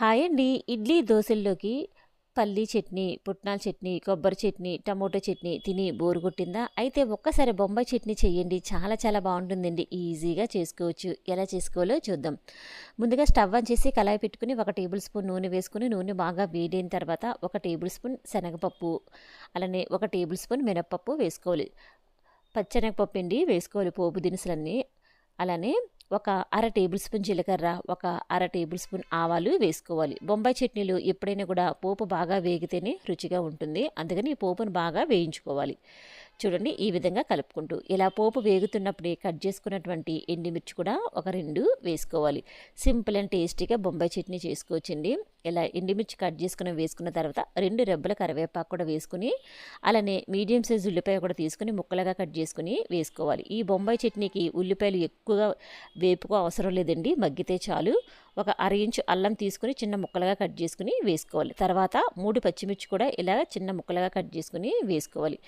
Hi అండి. ఇడ్లీ దోశల్లోకి పల్లీ చట్నీ పుట్నాల చట్నీ కొబ్బరి చట్నీ టమోటో చట్నీ తిని బోరు కొట్టిందా? అయితే ఒక్కసారి బొంబాయి చట్నీ చేయండి చాలా చాలా బాగుంటుందండి. ఈజీగా చేసుకోవచ్చు. ఎలా చేసుకోవాలో చూద్దాం. ముందుగా స్టవ్ ఆన్ చేసి కళాయి పెట్టుకుని ఒక టేబుల్ స్పూన్ నూనె వేసుకుని నూనె బాగా వేడైన తర్వాత ఒక టేబుల్ స్పూన్ శనగపప్పు అలానే ఒక టేబుల్ స్పూన్ మినప్పప్పు వేసుకోవాలి. పచ్చనగపప్పు అండి వేసుకోవాలి. పోపు దినుసులన్నీ అలానే ఒక అర టేబుల్ స్పూన్ జీలకర్ర ఒక అర టేబుల్ స్పూన్ ఆవాలు వేసుకోవాలి. బొంబాయి చట్నీలు ఎప్పుడైనా కూడా పోపు బాగా వేగితేనే రుచిగా ఉంటుంది. అందుకని ఈ పోపును బాగా వేయించుకోవాలి. చూడండి ఈ విధంగా కలుపుకుంటూ. ఇలా పోపు వేగుతున్నప్పుడే కట్ చేసుకున్నటువంటి ఎండిమిర్చి కూడా ఒక రెండు వేసుకోవాలి. సింపుల్ అండ్ టేస్టీగా బొంబాయి చట్నీ చేసుకోవచ్చండి. ఇలా ఎండిమిర్చి కట్ చేసుకుని వేసుకున్న తర్వాత రెండు రెబ్బల కరివేపాకు కూడా వేసుకుని అలానే మీడియం సైజ్ ఉల్లిపాయ కూడా తీసుకుని ముక్కలుగా కట్ చేసుకుని వేసుకోవాలి. ఈ బొంబాయి చట్నీకి ఉల్లిపాయలు ఎక్కువగా వేపుకో అవసరం లేదండి మగ్గితే చాలు. ఒక అర ఇంచు అల్లం తీసుకుని చిన్న ముక్కలుగా కట్ చేసుకుని వేసుకోవాలి. తర్వాత మూడు పచ్చిమిర్చి కూడా ఇలా చిన్న ముక్కలుగా కట్ చేసుకుని వేసుకోవాలి.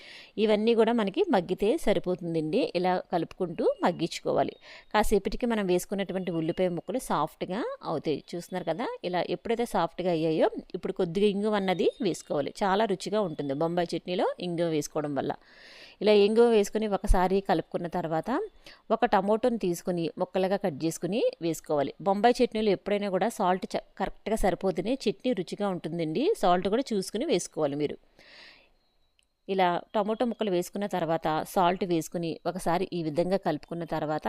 ఇవన్నీ కూడా మనకి మగ్గితే సరిపోతుందండి. ఇలా కలుపుకుంటూ మగ్గించుకోవాలి. కాసేపటికి మనం వేసుకున్నటువంటి ఉల్లిపాయ ముక్కలు సాఫ్ట్గా అవుతాయి. చూస్తున్నారు కదా ఇలా ఎప్పుడైతే సాఫ్ట్ సాఫ్ట్గా అయ్యాయో ఇప్పుడు కొద్దిగా ఇంగువ అన్నది వేసుకోవాలి. చాలా రుచిగా ఉంటుంది. బొంబాయి చట్నీలో ఇంగువ వేసుకోవడం వల్ల. ఇలా ఇంగువ వేసుకుని ఒకసారి కలుపుకున్న తర్వాత ఒక టమోటోని తీసుకుని ముక్కలుగా కట్ చేసుకుని వేసుకోవాలి. బొంబాయి చట్నీలు ఎప్పుడైనా కూడా సాల్ట్ కరెక్ట్గా సరిపోతేనే చట్నీ రుచిగా ఉంటుందండి. సాల్ట్ కూడా చూసుకుని వేసుకోవాలి మీరు. ఇలా టమోటో ముక్కలు వేసుకున్న తర్వాత సాల్ట్ వేసుకుని ఒకసారి ఈ విధంగా కలుపుకున్న తర్వాత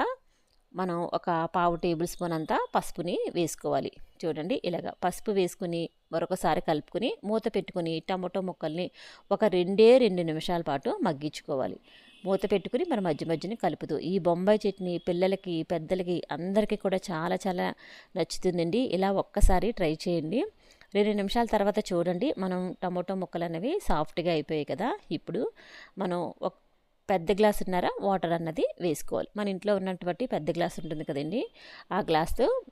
మనం ఒక పావు టేబుల్ స్పూన్ అంతా పసుపుని వేసుకోవాలి. చూడండి. ఇలాగ పసుపు వేసుకుని మరొకసారి కలుపుకొని మూత పెట్టుకుని టమాటో ముక్కల్ని ఒక రెండే రెండు నిమిషాల పాటు మగ్గించుకోవాలి. మూత పెట్టుకుని మన మధ్య మధ్యని కలుపుతూ ఈ బొంబాయి చట్నీ పిల్లలకి పెద్దలకి అందరికీ కూడా చాలా చాలా నచ్చుతుందండి. ఇలా ఒక్కసారి ట్రై చేయండి. రెండు నిమిషాల తర్వాత చూడండి. మనం టమాటో ముక్కలు అనేవి సాఫ్ట్గా అయిపోయాయి కదా. ఇప్పుడు మనం ఒక పెద్ద గ్లాస్ ఉన్నారా? వాటర్ అన్నది వేసుకోవాలి. మన ఇంట్లో ఉన్నటువంటి పెద్ద గ్లాస్ ఉంటుంది కదండి. ఆ గ్లాస్తో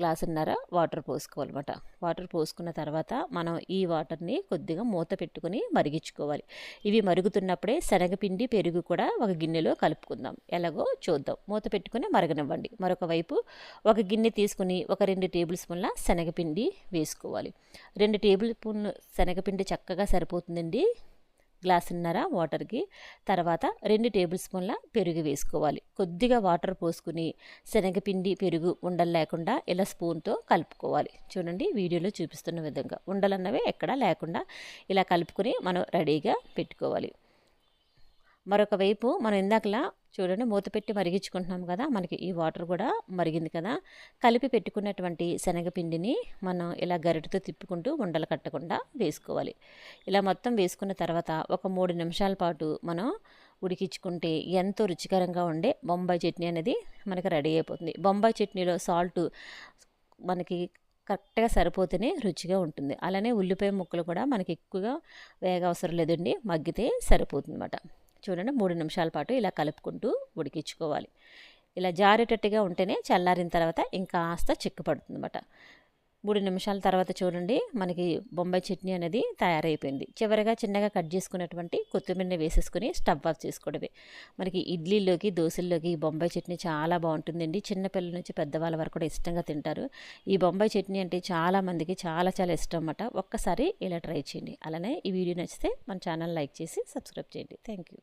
గ్లాసున్నర వాటర్ పోసుకోవాలన్నమాట. వాటర్ పోసుకున్న తర్వాత మనం ఈ వాటర్ని కొద్దిగా మూత పెట్టుకుని మరిగించుకోవాలి. ఇవి మరుగుతున్నప్పుడే శనగపిండి పెరుగు కూడా ఒక గిన్నెలో కలుపుకుందాం. ఎలాగో చూద్దాం. మూత పెట్టుకుని మరగనివ్వండి. మరొక వైపు ఒక గిన్నె తీసుకుని ఒక రెండు టేబుల్ స్పూన్ల శనగపిండి వేసుకోవాలి. రెండు టేబుల్ స్పూన్ శనగపిండి చక్కగా సరిపోతుందండి. గ్లాసున్నర వాటర్కి తర్వాత రెండు టేబుల్ స్పూన్ల పెరుగు వేసుకోవాలి. కొద్దిగా వాటర్ పోసుకుని శనగపిండి పెరుగు ఉండలు లేకుండా ఇలా స్పూన్తో కలుపుకోవాలి. చూడండి వీడియోలో చూపిస్తున్న విధంగా ఉండలన్నవి ఎక్కడా లేకుండా ఇలా కలుపుకొని మనం రెడీగా పెట్టుకోవాలి. మరొక వైపు మనం ఇందాకలా చూడండి మూత పెట్టి మరిగించుకుంటున్నాం కదా మనకి ఈ వాటర్ కూడా మరిగింది కదా. కలిపి పెట్టుకున్నటువంటి శనగపిండిని మనం ఇలా గరిటతో తిప్పుకుంటూ ఉండలు కట్టకుండా వేసుకోవాలి. ఇలా మొత్తం వేసుకున్న తర్వాత ఒక మూడు నిమిషాల పాటు మనం ఉడికించుకుంటే ఎంతో రుచికరంగా ఉండే బొంబాయి చట్నీ అనేది మనకి రెడీ అయిపోతుంది. బొంబాయి చట్నీలో సాల్ట్ మనకి కరెక్ట్గా సరిపోతేనే రుచిగా ఉంటుంది. అలానే ఉల్లిపాయ ముక్కలు కూడా మనకి ఎక్కువగా వేగ అవసరం లేదండి మగ్గితే సరిపోతుంది అన్నమాట చూడండి మూడు నిమిషాల పాటు ఇలా కలుపుకుంటూ ఉడికించుకోవాలి. ఇలా జారేటట్టుగా ఉంటేనే చల్లారిన తర్వాత ఇంకాస్త చిక్కపడుతుంది అనమాట మూడు నిమిషాల తర్వాత చూడండి మనకి బొంబాయి చట్నీ అనేది తయారైపోయింది. చివరిగా చిన్నగా కట్ చేసుకున్నటువంటి కొత్తిమీర వేసేసుకుని స్టవ్ ఆఫ్ చేసుకోవడమే. మనకి ఇడ్లీలోకి దోశల్లోకి ఈ బొంబాయి చట్నీ చాలా బాగుంటుందండి. చిన్నపిల్లల నుంచి పెద్దవాళ్ళ వరకు కూడా ఇష్టంగా తింటారు. ఈ బొంబాయి చట్నీ అంటే చాలా మందికి చాలా చాలా ఇష్టం అన్నమాట. ఒక్కసారి ఇలా ట్రై చేయండి. అలానే ఈ వీడియో నచ్చితే మన ఛానల్ లైక్ చేసి సబ్స్క్రైబ్ చేయండి. Thank you.